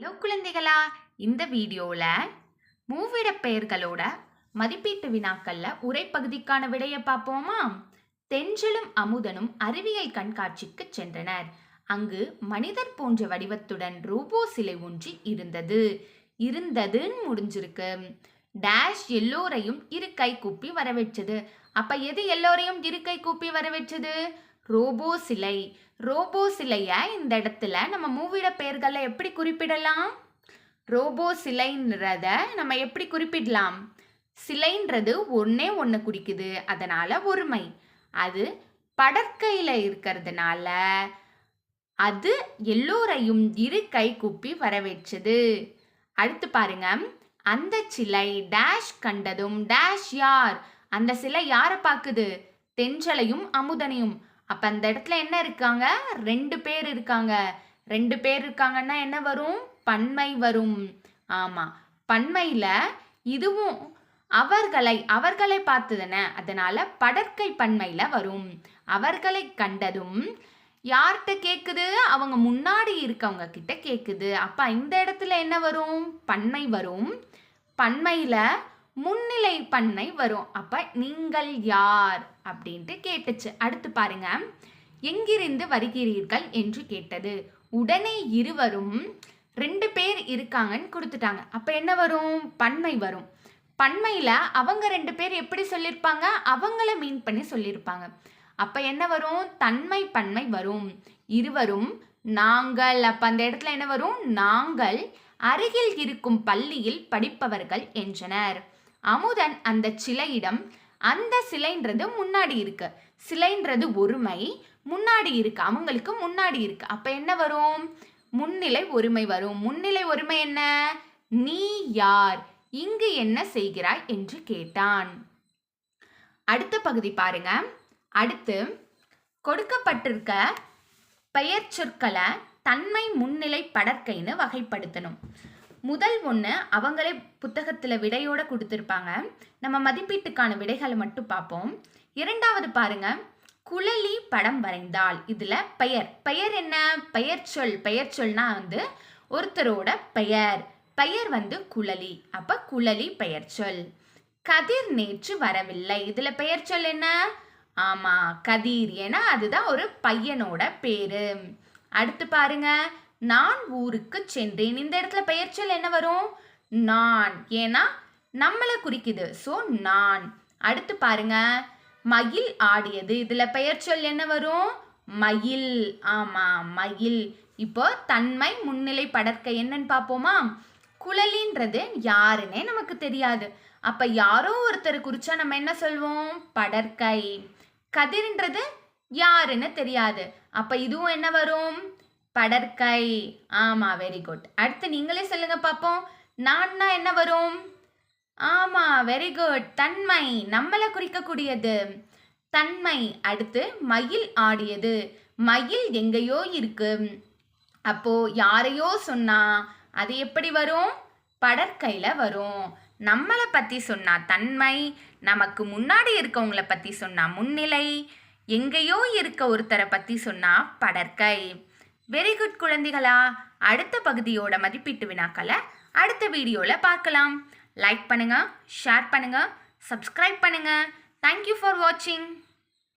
Hello குழந்தைகளா இந்த வீடியோவில் மூவிட பெயர்களோட மதிப்பீட்டு வினாக்கள்ல உரைப்பகுதிக்கான விடையை பார்ப்போமா? தென்றலும் அமுதனும் அறிவியல் கண்காட்சிக்கு சென்றனர். அங்கு மனிதர் போன்ற வடிவத்துடன் ரோபோ சிலை ஒன்று இருந்தது. இருந்ததுன்னு முடிஞ்சிருக்கு. டேஷ் எல்லோரையும் இரு கை கூப்பி வரவேற்றது அப்ப எது எல்லோரையும் இரு கை கூப்பி வரவேற்றது ரோபோ சிலை ரோபோ சிலையை இந்த இடத்துல நம்ம மூவியோட பெயர்களை எப்படி குறிப்பிடலாம்? ரோபோ சிலைன்றத நம்ம எப்படி குறிப்பிடலாம்? சிலைன்றது ஒன்றே ஒன்று குறிக்குது. அதனால் ஒருமை. அது படற்கையில் இருக்கிறதுனால அது எல்லோரையும் இரு கை கூப்பி வரவேற்றது. அடுத்து பாருங்க. அந்த சிலை டேஷ் கண்டதும் டேஷ் யார்? அந்த சிலை யாரை பார்க்குது? தென்றலையும் அமுதனையும். அப்போ அந்த இடத்துல என்ன இருக்காங்க? ரெண்டு பேர் இருக்காங்க. ரெண்டு பேர் இருக்காங்கன்னா என்ன வரும்? பன்மை வரும். ஆமாம் பன்மையில் இதுவும் அவர்களை அவர்களை பார்த்ததுன அதனால படற்கை பன்மையில் வரும். அவர்களை கண்டதும் யார்கிட்ட கேட்குது அவங்க முன்னாடி இருக்கவங்க கிட்ட கேட்குது அப்போ இந்த இடத்துல என்ன வரும்? பன்மை வரும். பன்மையில் முன்னிலை பண்ணை வரும். அப்போ நீங்கள் யார்? அப்படின்ட்டு கேட்டுச்சு. அடுத்து பாருங்க. எங்கிருந்து வருகிறீர்கள் என்று கேட்டது. உடனே இருவரும் ரெண்டு பேர் இருக்காங்கன்னு கொடுத்துட்டாங்க. அப்போ என்ன வரும்? பன்மை வரும். பன்மையில் அவங்க ரெண்டு பேர் எப்படி சொல்லியிருப்பாங்க அவங்கள மீன் பண்ணி சொல்லியிருப்பாங்க அப்போ என்ன வரும்? தன்மை பன்மை வரும். இருவரும் நாங்கள் அப்போ அந்த இடத்துல என்ன வரும்? நாங்கள் அருகில் இருக்கும் பள்ளியில் படிப்பவர்கள் என்றனர். அமுதன் அந்த சிலையிடம் அந்த சிலைன்றது முன்னாடி இருக்கு. சிலைன்றது ஒருமை முன்னாடி இருக்கு அவங்களுக்கு முன்னாடி இருக்கு. அப்ப என்ன வரும்? முன்னிலை ஒருமை வரும். முன்னிலை ஒருமை என்ன? நீ யார்? இங்கு என்ன செய்கிறாய்? என்று கேட்டான். அடுத்த பகுதி பாருங்க. அடுத்து கொடுக்கப்பட்டிருக்க பெயர் சொற்களை தன்மை முன்னிலை படற்கைன்னு வகைப்படுத்தணும். முதல் ஒன்று அவங்களே புத்தகத்தில் விடையோட கொடுத்துருப்பாங்க. நம்ம மதிப்பீட்டுக்கான விடைகளை மட்டும் பார்ப்போம். இரண்டாவது பாருங்க. குழலி படம் வரைந்தால் இதில் பெயர். பெயர் என்ன? பெயர் சொல். பெயர் சொல்னா வந்து ஒருத்தரோட பெயர். பெயர் வந்து குழலி. அப்போ குழலி பெயர் சொல். கதிர் நேற்று வரவில்லை. இதில் பெயர் சொல் என்ன? ஆமாம் கதிர். ஏன்னா அதுதான் ஒரு பையனோட பேரு. அடுத்து பாருங்க. நான் ஊருக்கு சென்றேன். இந்த இடத்துல பெயர்ச்சொல் என்ன வரும்? நான். ஏன்னா நம்மளை குறிக்குது. ஸோ நான். அடுத்து பாருங்க. மயில் ஆடியது. இதில் பெயர்ச்சொல் என்ன வரும்? மயில். ஆமாம் மயில். இப்போ தன்மை முன்னிலை படற்கை என்னன்னு பார்ப்போமா? குழலின்றது யாருன்னே நமக்கு தெரியாது. அப்போ யாரோ ஒருத்தர் குறிச்சா நம்ம என்ன சொல்வோம்? படற்கை. கதிர்ன்றது யாருன்னு தெரியாது. அப்போ இதுவும் என்ன வரும்? படற்கை. ஆமாம் வெரி குட் அடுத்து நீங்களே சொல்லுங்க பார்ப்போம் நான்னா என்ன வரும்? ஆமாம் வெரி குட் தன்மை நம்மளை குறிக்கக்கூடியது. தன்மை அடுத்து மயில் ஆடியது. மயில் எங்கேயோ இருக்கு. அப்போ யாரையோ சொன்னா அது எப்படி வரும்? படற்கையில் வரும். நம்மளை பற்றி சொன்னால் தன்மை நமக்கு முன்னாடி இருக்கவங்கள பற்றி சொன்னால் முன்னிலை எங்கேயோ இருக்க ஒருத்தரை பற்றி சொன்னால் படற்கை. வெரி குட் குழந்தைகளா. அடுத்த பகுதியோட மதிப்பீட்டு வினாக்களை அடுத்த வீடியோவில் பார்க்கலாம். லைக் பண்ணுங்கள் ஷேர் பண்ணுங்கள் சப்ஸ்கிரைப் பண்ணுங்கள் தேங்க்யூ ஃபார் வாட்சிங்